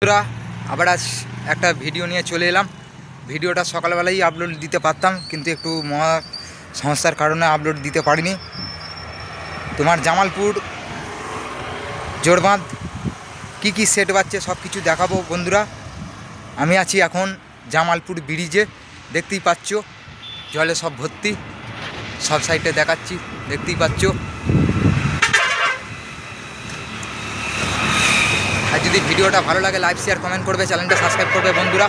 বন্ধুরা, আবার আজ একটা ভিডিও নিয়ে চলে এলাম। ভিডিওটা সকালবেলাই আপলোড দিতে পারতাম, কিন্তু একটু মহা সমস্যার কারণে আপলোড দিতে পারিনি। তোমার জামালপুর, জোরবাঁধ, কী কী সেট বাচ্ছে সব কিছু দেখাবো বন্ধুরা। আমি আছি এখন জামালপুর ব্রিজে দেখতেই পাচ্ছ। জলে সব ভর্তি, সব সাইডে দেখাচ্ছি, দেখতেই পাচ্ছ। আর যদি ভিডিওটা ভালো লাগে লাইক শেয়ার কমেন্ট করবে চ্যানেলটা সাবস্ক্রাইব করবে বন্ধুরা।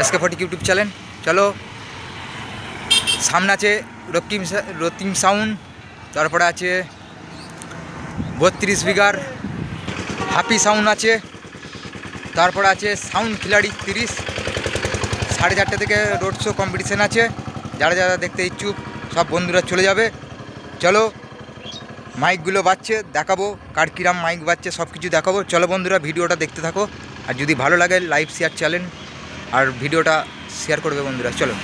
এসকে ফটিক ইউটিউব চ্যানেল চলো, সামনে আছে রক্তিম রক্তিম সাউন্ড তারপরে আছে বত্রিশ বিঘার হ্যাপি সাউন্ড আছে। তারপরে আছে সাউন্ড খিলাড়ি তিরিশ। সাড়ে চারটে থেকে রোড শো কম্পিটিশান আছে। যারা যারা দেখতে ইচ্ছুক, সব বন্ধুরা চলে যাবে। চলো মাইকগুলো বাজছে, দেখাবো, কার কিরাম মাইক বাজছে সব কিছু দেখাবো। চলো বন্ধুরা, ভিডিওটা দেখতে থাকো। আর যদি ভালো লাগে লাইভ শেয়ার চ্যানেল আর ভিডিওটা শেয়ার করবে বন্ধুরা, চলো।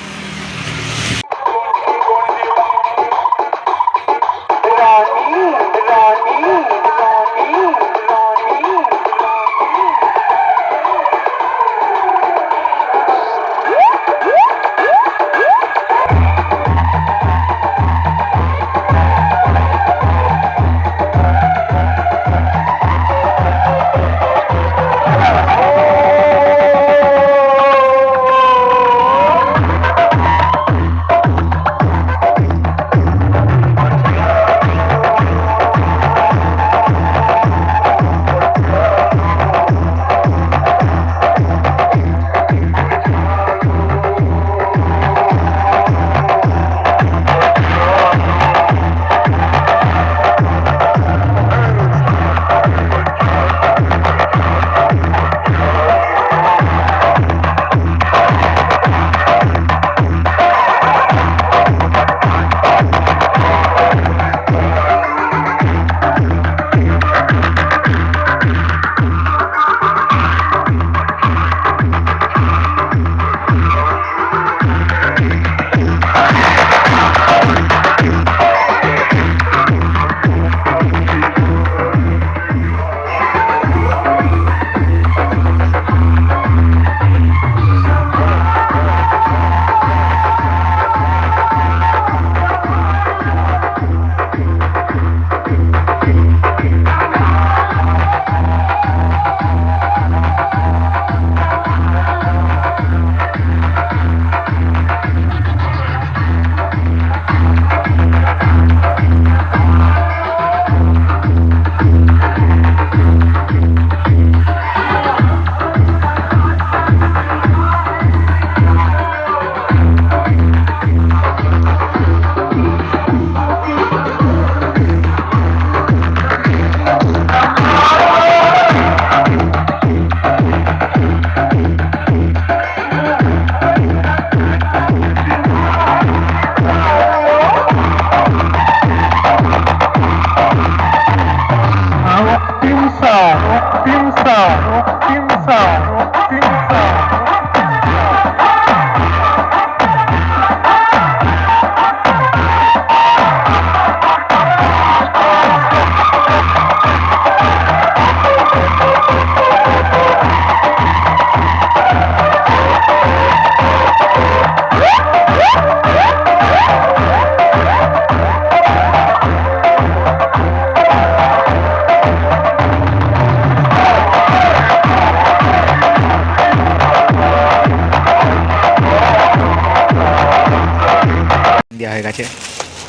হয়ে গেছে।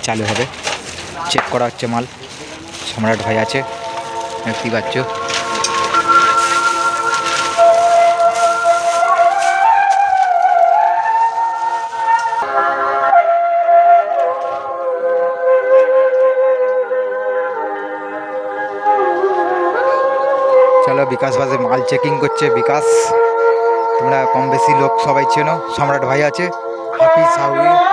চালু হবে। চেক করা হচ্ছে মাল। সম্রাট ভাই আছে। দেখতেই পাচ্ছ। চলো বিকাশ বাসে মাল চেকিং করছে বিকাশ। তোমরা কম বেশি লোক সবাই চেনো। সম্রাট ভাই আছে। হাফিজ সাউই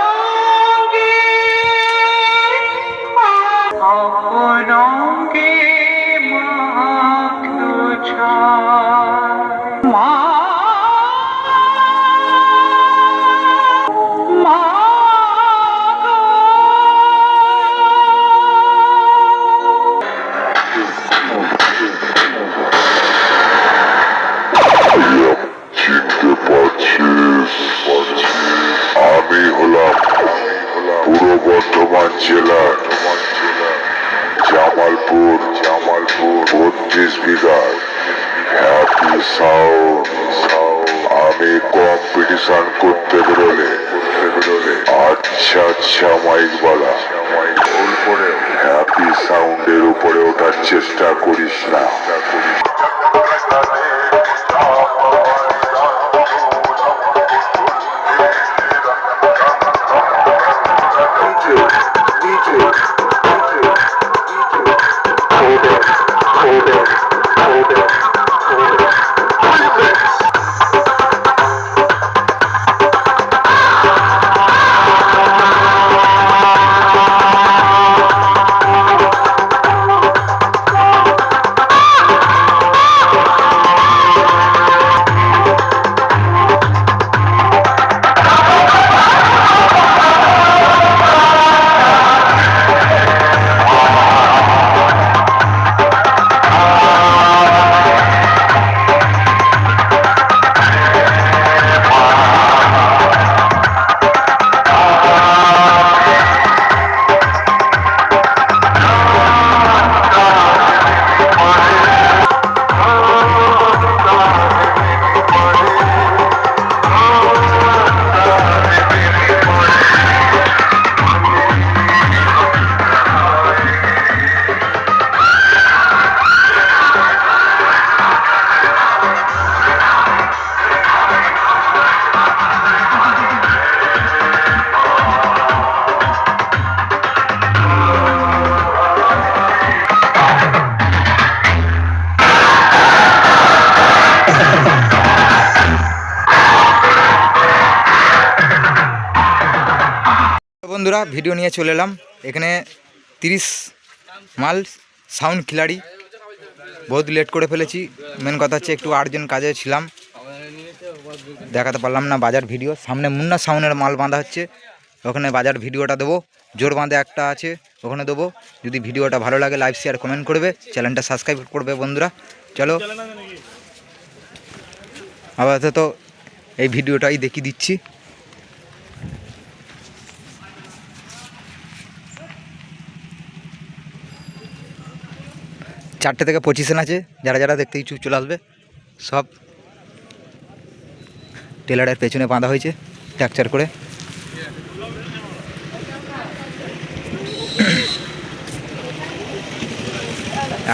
বত্রিশ বিঘার। হ্যাপি আমি কম্পিটিশন করতে বেরোলে। আচ্ছা আচ্ছা মাইক বলা। হ্যাপি সাউন্ডের উপরে ওঠার চেষ্টা করিস না। বন্ধুরা ভিডিও নিয়ে চলে এলাম। এখানে তিরিশ মাল সাউন্ড খিলাড়ি। বহুত লেট করে ফেলেছি। মেন কথা হচ্ছে একটু আর্জেন্ট কাজে ছিলাম। দেখাতে পারলাম না বাজার ভিডিও সামনে মুন্না সাউন্ডের মাল বাঁধা হচ্ছে। ওখানে বাজার ভিডিওটা দেবো। জোর বাঁধে একটা আছে, ওখানে দেবো। যদি ভিডিওটা ভালো লাগে লাইভ শেয়ার কমেন্ট করবে। চ্যানেলটা সাবস্ক্রাইব করবে বন্ধুরা। চলো। আপাতত এই ভিডিওটাই দেখিয়ে দিচ্ছি। চারটে থেকে পঁচিশে আছে, যারা যারা দেখতে ইচ্ছুক চলে আসবে। সব টেলারের পেছনে বাঁধা হয়েছে ট্যাকচার করে।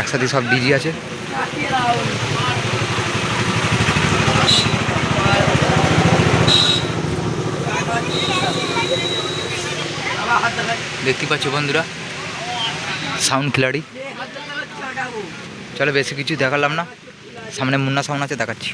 একসাথে সব ডিজি আছে। দেখতে পাচ্ছ বন্ধুরা, সাউন্ড খিলাড়ি। চলো বেশি কিছু দেখালাম না। সামনে মুন্না সামনে আছে দেখাচ্ছি।